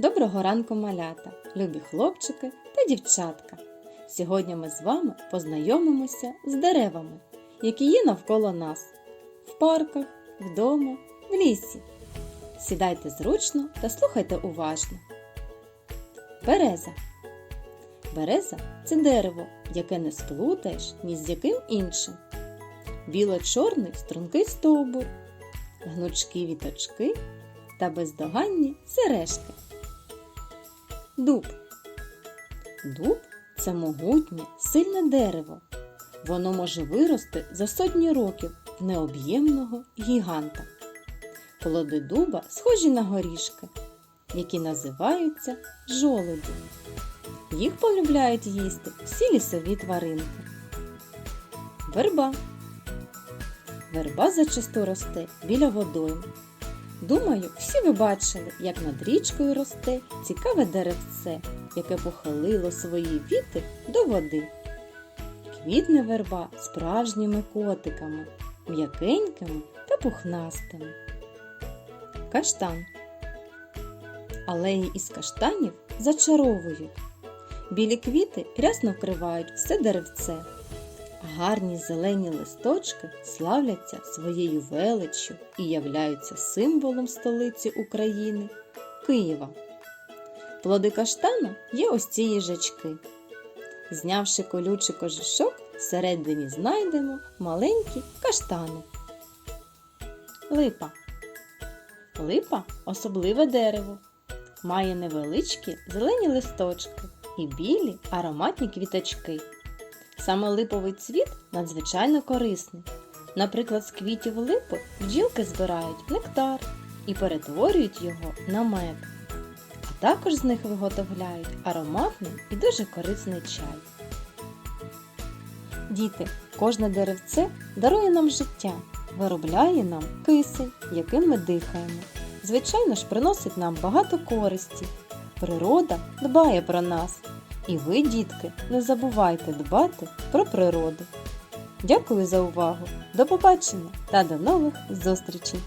Доброго ранку, малята, любі хлопчики та дівчатка. Сьогодні ми з вами познайомимося з деревами, які є навколо нас в парках, вдома, в лісі. Сідайте зручно та слухайте уважно. Береза. Береза це дерево, яке не сплутаєш ні з яким іншим. Біло-чорний стрункий стовбур, гнучкі віточки та бездоганні сережки. Дуб. Дуб це могутнє, сильне дерево. Воно може вирости за сотні років в необ'ємного гіганта. Плоди дуба схожі на горішки, які називаються жолуді. Їх полюбляють їсти всі лісові тваринки. Верба. Верба зачасту росте біля водойм. Думаю, всі ви бачили, як над річкою росте цікаве деревце, яке похилило свої віти до води. Квітне верба справжніми котиками, м'якенькими та пухнастими. Каштан. Алеї із каштанів зачаровують. Білі квіти рясно вкривають все деревце. Гарні зелені листочки славляться своєю величчю і являються символом столиці України Києва. Плоди каштану є ось ці їжачки. Знявши колючий кожушок, всередині знайдемо маленькі каштани. Липа. Липа особливе дерево. Має невеличкі зелені листочки і білі ароматні квіточки. Саме липовий цвіт надзвичайно корисний. Наприклад, з квітів липи бджілки збирають нектар і перетворюють його на мед. А також з них виготовляють ароматний і дуже корисний чай. Діти, кожне деревце дарує нам життя, виробляє нам кисень, яким ми дихаємо. Звичайно ж, приносить нам багато користі. Природа дбає про нас. І ви, дітки, не забувайте дбати про природу. Дякую за увагу! До побачення та до нових зустрічей!